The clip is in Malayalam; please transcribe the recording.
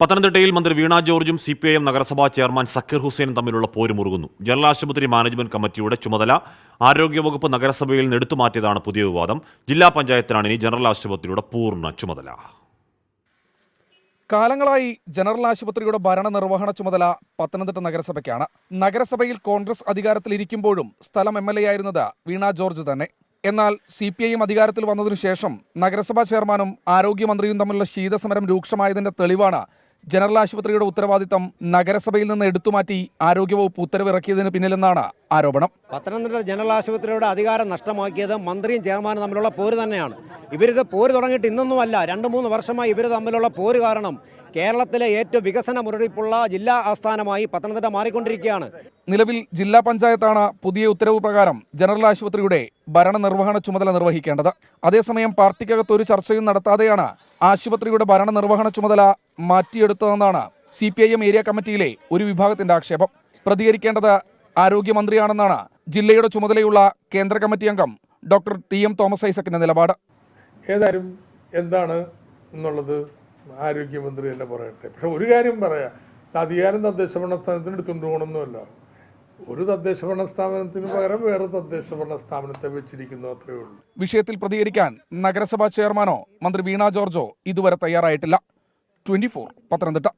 പത്തനംതിട്ടയിൽ മന്ത്രി വീണ ജോർജും സി പി ഐ എം നഗരസഭാ ചെയർമാൻ സക്കീർ ഹുസൈനും തമ്മിലുള്ള പോര് മുറുകുന്നു ജനറൽ ആശുപത്രി മാനേജ്മെന്റ് കമ്മിറ്റിയുടെ ചുമതല ആരോഗ്യവകുപ്പ് നഗരസഭയിൽ നിന്ന് എടുത്തു മാറ്റിയതാണ് പുതിയ വിവാദം. ജില്ലാ പഞ്ചായത്തിനാണ് ഇനി ജനറൽ ആശുപത്രിയുടെ പൂർണ ചുമതല. കാലങ്ങളായി ജനറൽ ആശുപത്രിയുടെ ഭരണ നിർവഹണ ചുമതല പത്തനംതിട്ട നഗരസഭയ്ക്കാണ്. നഗരസഭയിൽ കോൺഗ്രസ് അധികാരത്തിലിരിക്കുമ്പോഴും സ്ഥലം എം എൽ എ ആയിരുന്നത് വീണ ജോർജ് തന്നെ. എന്നാൽ സി പി ഐ എം അധികാരത്തിൽ വന്നതിനു ശേഷം നഗരസഭാ ചെയർമാനും ആരോഗ്യമന്ത്രിയും തമ്മിലുള്ള ശീതസമരം രൂക്ഷമായതിന്റെ തെളിവാണ് ജനറൽ ആശുപത്രിയുടെ ഉത്തരവാദിത്തം നഗരസഭയിൽ നിന്ന് എടുത്തുമാറ്റി ആരോഗ്യവകുപ്പ് ഉത്തരവിറക്കിയതിന് പിന്നിലെന്നാണ് ആരോപണം. പത്തനംതിട്ട ജനറൽ ആശുപത്രിയുടെ അധികാരം നഷ്ടമാക്കിയത് മന്ത്രിയും ചെയർമാനും തമ്മിലുള്ള പോര് തന്നെയാണ്. ഇവരിത് പോര് തുടങ്ങിയിട്ട് ഇന്നൊന്നുമല്ല രണ്ട് മൂന്ന് വർഷമായി ഇവർ തമ്മിലുള്ള പോര് കാരണം കേരളത്തിലെ ഏറ്റവും വികസന മുരടിപ്പുള്ള ജില്ലാ ആസ്ഥാനമായി പത്തനംതിട്ട മാറിക്കൊണ്ടിരിക്കുകയാണ്. നിലവിൽ ജില്ലാ പഞ്ചായത്താണ് പുതിയ ഉത്തരവ് പ്രകാരം ജനറൽ ആശുപത്രിയുടെ ഭരണനിർവഹണ ചുമതല നിർവഹിക്കേണ്ടത്. അതേസമയം പാർട്ടിക്കകത്ത് ഒരു ചർച്ചയും നടത്താതെയാണ് ആശുപത്രിയുടെ ഭരണനിർവഹണ ചുമതല മാറ്റിയെടുത്തതെന്നാണ് C P I M area കമ്മിറ്റിയിലെ ഒരു വിഭാഗത്തിന്റെ ആക്ഷേപം. പ്രതികരിക്കേണ്ടത് ആരോഗ്യമന്ത്രിയാണെന്നാണ് ജില്ലയുടെ ചുമതലയുള്ള കേന്ദ്ര കമ്മിറ്റി അംഗം ഡോക്ടർ ടി എം തോമസ് ഐസക്കിന്റെ നിലപാട്. ഏതായാലും എന്താണ് എന്നുള്ളത് ആരോഗ്യമന്ത്രി തന്നെ പറയട്ടെ. പക്ഷെ ഒരു കാര്യം പറയാം. അധികാരം തദ്ദേശ ഭരണ സ്ഥാനത്തിന് എടുത്തുകൊണ്ട് പോകണമെന്നല്ല ഒരു തദ്ദേശ ഭരണ സ്ഥാപനത്തിന് പകരം വേറെ തദ്ദേശ ഭരണ സ്ഥാപനത്തെ വെച്ചിരിക്കുന്നു അത്രയേ ഉള്ളൂ. വിഷയത്തിൽ പ്രതികരിക്കാൻ നഗരസഭാ ചെയർമാനോ മന്ത്രി വീണ ജോർജോ ഇതുവരെ തയ്യാറായിട്ടില്ല. ട്വന്റി പത്തനംതിട്ട.